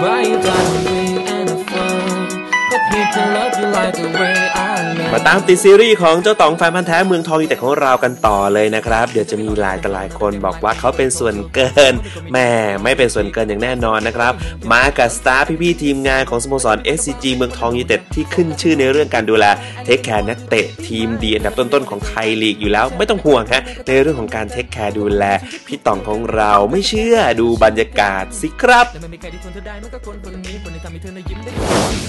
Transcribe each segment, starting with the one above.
buy you diamond ring and a phone, but he can love you like the way I love. มาตามติดซีรีส์ของเจ้าต๋องแฟนพันธ์แท้เมืองทองยูแต่ของเรากันต่อเลยนะครับ เดี๋ยวจะมีหลายต่หลายคนบอกว่าเขาเป็นส่วนเกินแม่ไม่เป็นส่วนเกินอย่างแน่นอนนะครับ มากับสตาร์พี่ๆทีมงานของสโมสร SCG เมืองทองยูเต็ดที่ขึ้นชื่อในเรื่องการดูแลเทคแคร์นักเตะทีมดีอันดับต้นๆของไทยลีกอยู่แล้ว ไม่ต้องห่วงฮะในเรื่องของการเทคแคร์ดูแลพี่ต๋องของเราไม่เชื่อดูบรรยากาศสิครับ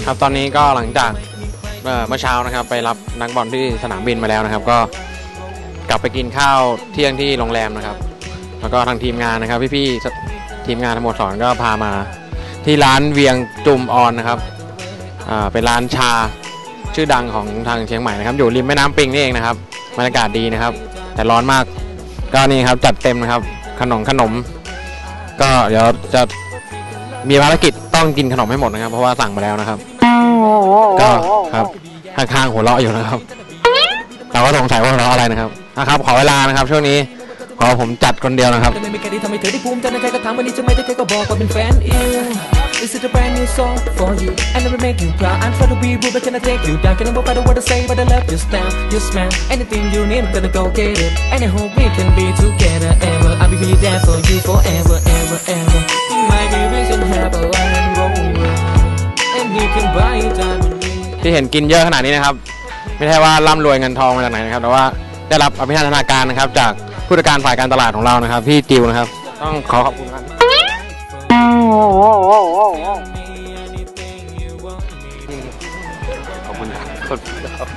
ครับตอนนี้ก็หลังจาก เมื่อเช้านะครับ ไปรับนักบอลที่สนามบินมาแล้วนะครับ ก็กลับไปกินข้าวเที่ยงที่โรงแรมนะครับ แล้วก็ทางทีมงานนะครับ พี่ๆทีมงานทั้งหมดสอนก็พามาที่ร้านเวียงจุมออนนะครับเป็นร้านชาชื่อดังของทางเชียงใหม่นะครับ อยู่ริมแม่น้ำปิงนี่เองนะครับบรรยากาศดีนะครับ แต่ร้อนมากก็นี่ครับจัดเต็มนะครับ ขนมขนม ก็เดี๋ยวจะมีภารกิจต้องกินขนมให้หมดนะครับ เพราะว่าสั่งมาแล้วนะครับ ก็ครับข้างๆหัวเราะอยู่นะครับเราก็สงสัยว่าหัวเราะอะไรนะครับนะครับ ขอเวลานะครับ ช่วงนี้ขอผมจัดคนเดียวนะครับแต่ไม่มีใครที่ทำให้เธอได้ภูมิใจในใจก็ถามวันนี้จะไม่ได้เธอก็บอกว่าเป็นแฟนอิว Is it a brand new song for you? I never make you proud. I'm trying to be rude, but can I take you down? Can I about what to say, but I love your style, your smile. Anything you need, I'm gonna go get it. And I hope we can be together ever. I'll be really there for you forever, ever, ever. ที่เห็นกินเยอะขนาดนี้นะครับ ไม่ใช่ว่าร่ำรวยเงินทองมาจากไหนนะครับ แต่ว่าได้รับอภิพัฒนาการนะครับ จากผู้จัดการฝ่ายการตลาดของเรานะครับ พี่จิวนะครับ ต้องขอขอบคุณครับขอบคุณครับ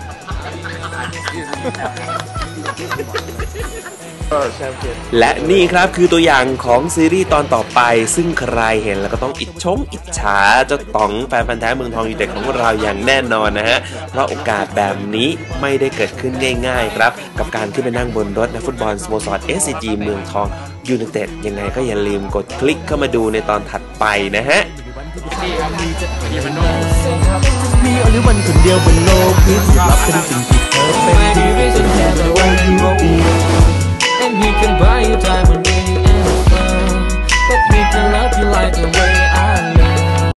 และนี่ครับคือตัวอย่างของซีรีส์ตอนต่อไป ซึ่งใครเห็นแล้วก็ต้องอิจฉงอิจฉาเจ้าต๋องแฟนพันธ์แท้เมืองทองยูไนเต็ดของเราอย่างแน่นอนนะฮะ เพราะโอกาสแบบนี้ไม่ได้เกิดขึ้นง่ายๆครับ กับการขึ้นไปนั่งบนรถนักฟุตบอลสโมสร SCG เมืองทองยูไนเต็ดยังไงก็อย่าลืมกดคลิกเข้ามาดูในตอนถัดไปนะฮะ วันที่ดีครับมีจะมีมนโนมีหรือวันคนเดียวบนโลกนี้รับเป็นสิ่งที่เธอเป็น